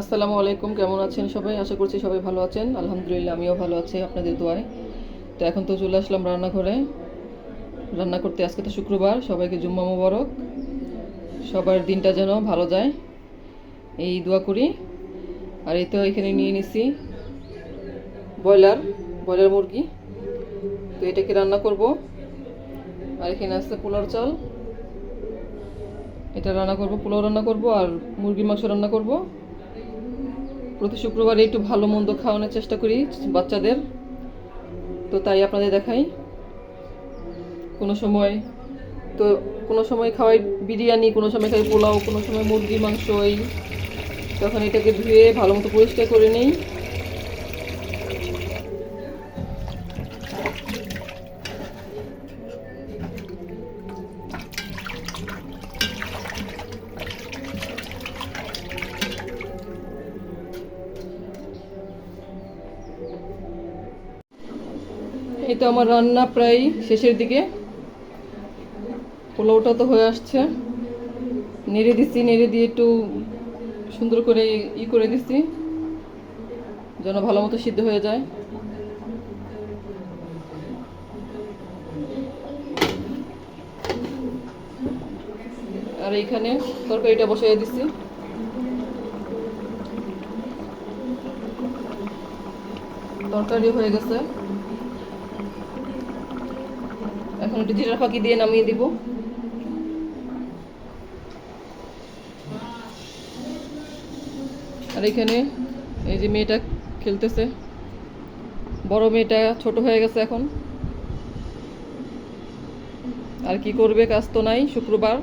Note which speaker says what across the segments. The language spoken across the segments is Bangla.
Speaker 1: আসসালামু আলাইকুম, কেমন আছেন সবাই? আশা করছি সবাই ভালো আছেন। আলহামদুলিল্লাহ, আমিও ভালো আছি আপনাদের দোয়ায়। তো এখন তো চলে আসলাম রান্নাঘরে। রান্না করতে আজকে তো শুক্রবার, সবাইকে জুম্মা মোবারক। সবার দিনটা যেন ভালো যায়, এই দোয়া করি। আর এই তো এখানে নিয়ে নিছি ব্রয়লার ব্রয়লার মুরগি। তো এটাকে রান্না করব। আর এখানে আছে পোলার চাল। এটা রান্না করব, পোলাও রান্না করব, আর মুরগির মাংস রান্না করব। প্রতি শুক্রবারে একটু ভালো মন্দ খাওয়ানোর চেষ্টা করি বাচ্চাদের। তো তাই আপনাদের দেখাই। কোনো সময় তো কোনো সময় খাওয়াই বিরিয়ানি, কোনো সময় খাই পোলাও, কোনো সময় মুরগি মাংস, এই তখন এটাকে ধুয়ে ভালো মতো পরিষ্কার করে নিই। এই তো আমার রান্না প্রায় শেষের দিকে। পোলাওটা তো হয়ে আসছে। নেড়ে দিচ্ছি, নেড়ে দিয়ে একটু সুন্দর করে ই করে দিচ্ছি, যেন ভালো মতো সিদ্ধ হয়ে যায়। আর এইখানে তরকারিটা বসাই দিচ্ছি। তরকারি হয়ে গেছে। এখন একটু জিরা ফাঁকি দিয়ে নামিয়ে দিব। আর এখানে এই যে মেয়েটা খেলতেছে। বড় মেয়েটা ছোট হয়ে গেছে এখন। আর কি করবে, কাজ তো নাই, শুক্রবার।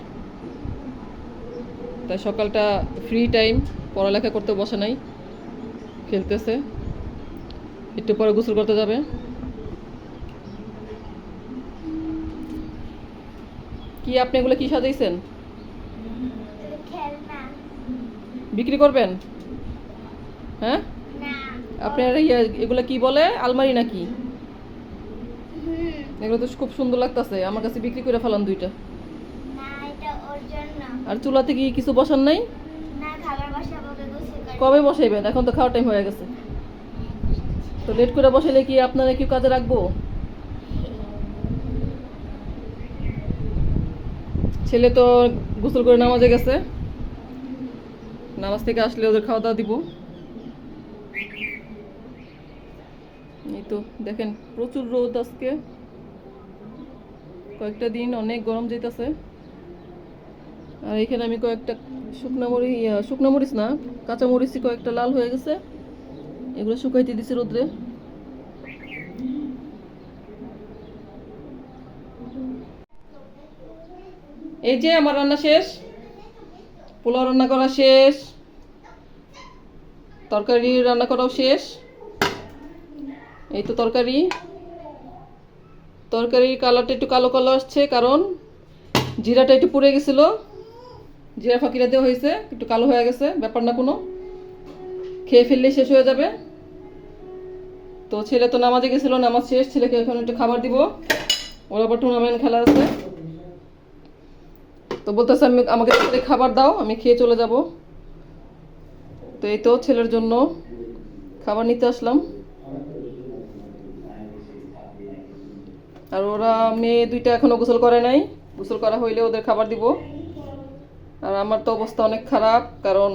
Speaker 1: তাই সকালটা ফ্রি টাইম পড়ালেখা করতে বসে নাই, খেলতেছে। একটু পরে গোসল করতে যাবে। কি আপনি এগুলো কি সাজাইছেন? বিক্রি করবেন? হ্যাঁ? আপনার ইয়ে এগুলো কি বলে? আলমারি নাকি? এগুলো তো খুব সুন্দর লাগতেছে। আমার কাছে বিক্রি করে ফেলান দুইটা। আর চুলাতে কি কিছু বসান নাই? কবে বসাইবেন? এখন তো খাওয়ার টাইম হয়ে গেছে। তো লেট করে বসাইলে কি আপনারা কি কাজে রাখব? ছেলে তো গোসল করে নামাজে গেছে। নামাজ থেকে আসলে ওদের খাওয়া দাওয়া দিব। এই তো দেখেন, প্রচুর রোদ আজকে। কয়েকটা দিন অনেক গরম যেতেছে। আর এখানে আমি কয়েকটা শুকনো মরিচ শুকনো মরিচ না, কাঁচা মরিচই কয়েকটা লাল হয়ে গেছে। এগুলো শুকাইতে দিছি রোদ্রে। এই যে আমার রান্না শেষ, পোলাও রান্না করা শেষ, তরকারি রান্না করাও শেষ। এই তো তরকারি। তরকারির কালারটা একটু কালো কালো আসছে, কারণ জিরাটা একটু পুড়ে গেছিল। জিরা ফাঁকিরা দেওয়া হয়েছে, একটু কালো হয়ে গেছে, ব্যাপার না কোনো। খেয়ে ফেললেই শেষ হয়ে যাবে। তো ছেলে তো নামাজে গেছিল, নামাজ শেষ, ছেলেকে এখন একটু খাবার দিব। ওর আবার টুর্নামেন্ট খেলা আছে। তো বলতেছে আমি আমাকে তাড়াতাড়ি খাবার দাও, আমি খেয়ে চলে যাব। তো এই তো ছেলের জন্য খাবার নিতে আসলাম। আর ওরা মেয়ে দুইটা এখনও গোসল করে নাই। গোসল করা হইলে ওদের খাবার দিব। আর আমার তো অবস্থা অনেক খারাপ, কারণ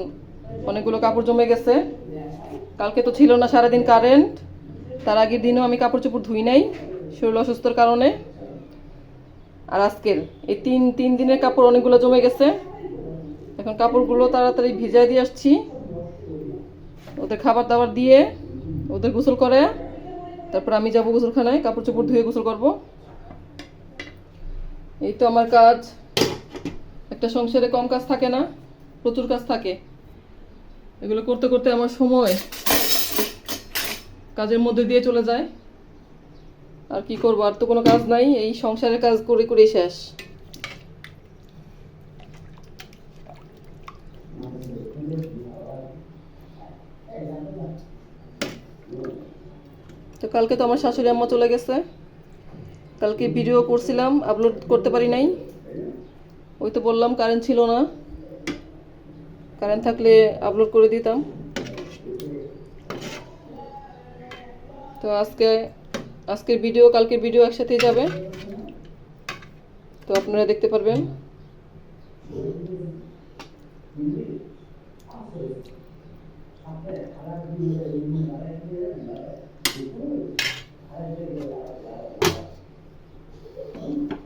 Speaker 1: অনেকগুলো কাপড় জমে গেছে। কালকে তো ছিল না সারাদিন কারেন্ট। তার আগের দিনও আমি কাপড় চোপড় ধুই নাই, শরীর অসুস্থর কারণে। আর আজকের, এই তিন তিন দিনের কাপড় অনেকগুলো জমে গেছে। এখন কাপড়গুলো তাড়াতাড়ি ভিজাই দিয়ে আসছি। ওদের খাবার দাবার দিয়ে ওদের গোসল করে। তারপর আমি যাব গোসলখানায়, কাপড় চোপড় ধুয়ে গোসল করব। এই তো আমার কাজ। একটা সংসারে কম কাজ থাকে না, প্রচুর কাজ থাকে। এগুলো করতে করতে আমার সময় কাজের মধ্যে দিয়ে চলে যায়। আর কি করব? আর তো কোনো কাজ নাই, এই সংসারের কাজ করে করে শেষ। তো কালকে তো আমার শাশুড়ি আম্মা চলে গেছে। কালকে ভিডিও করছিলাম আপলোড করতে পারি নাই। ওই তো বললাম কারেন্ট ছিল না। কারেন্ট থাকলে আপলোড করে দিতাম। তো আজকে আজকের ভিডিও কালকের ভিডিও একসাথে যাবে। তো আপনারা দেখতে পারবেন।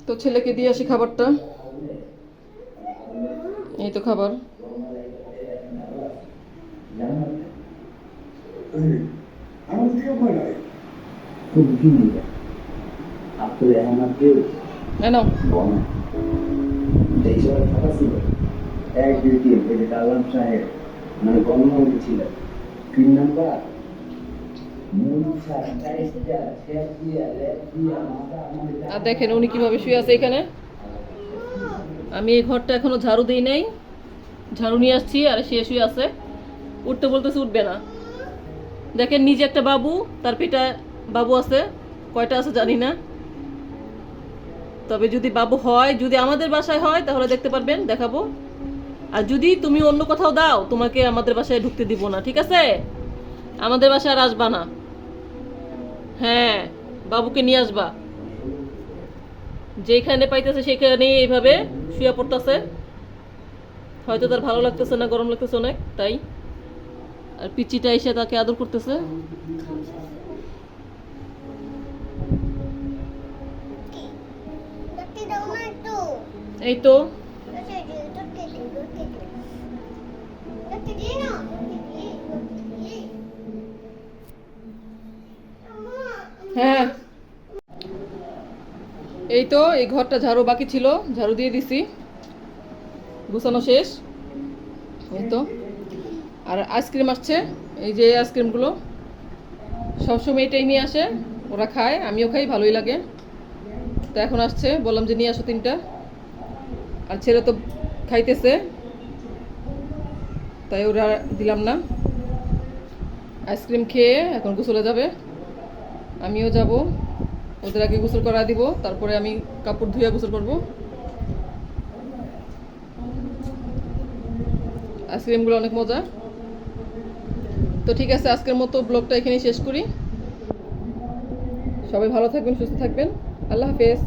Speaker 1: তো ছেলেকে দিয়ে আসি খাবারটা। এই তো খাবার।
Speaker 2: আমার
Speaker 3: এক এটা সাহেব মানে গণমন্ত্রী ছিলেন তিন নাম্বার
Speaker 1: আর দেখেন উনি কীভাবে শুয়ে আছে এখানে। আমি এই ঘরটা এখনও ঝাড়ু দিই নাই। ঝাড়ু নিয়ে আসছি আর সে শুয়ে আছে। উঠতে বলতেছে উঠবে না। দেখেন নিজে একটা বাবু তার পেটা বাবু আছে? কয়টা আছে জানি না। তবে যদি বাবু হয়, যদি আমাদের বাসায় হয়, তাহলে দেখতে পারবেন, দেখাবো। আর যদি তুমি অন্য কোথাও দাও, তোমাকে আমাদের বাসায় ঢুকতে দিব না, ঠিক আছে? আমাদের বাসায় আর আসবা না। হ্যাঁ বাবুকে নিয়ে আসবা। যেখানে পাইতেছে সেখানে এইভাবে শুয়ে পড়তেছে। হয়তো তার ভালো লাগতেছে না, গরম লাগতেছে অনেক, তাই। আর পিচিটা এসে তাকে আদর করতেছে।
Speaker 4: দিই তো।
Speaker 1: হ্যাঁ। এই তো, এই ঘরটা ঝাড়ু বাকি ছিল, ঝাড়ু দিয়ে দিছি। গুছানো শেষ। এই তো। আর আইসক্রিম আসছে, এই যে আইসক্রিমগুলো। সবসময় এটাই নিয়ে আসে, ওরা খায়, আমিও খাই, ভালোই লাগে। তো এখন আসছে, বললাম যে নিয়ে আসো তিনটা। আর ছেলে তো খাইতেছে, তাই ওরা দিলাম না। আইসক্রিম খেয়ে এখন গোসলে যাবে। আমিও যাব, ওদের আগে গোসল করা দিব, তারপরে আমি কাপড় ধুয়ে গোসল করব। আইসক্রিমগুলো অনেক মজা। তো ঠিক আছে, আজকের মতো ব্লগটা এখানেই শেষ করি। সবাই ভালো থাকবেন, সুস্থ থাকবেন। আল্লাহ হাফেজ।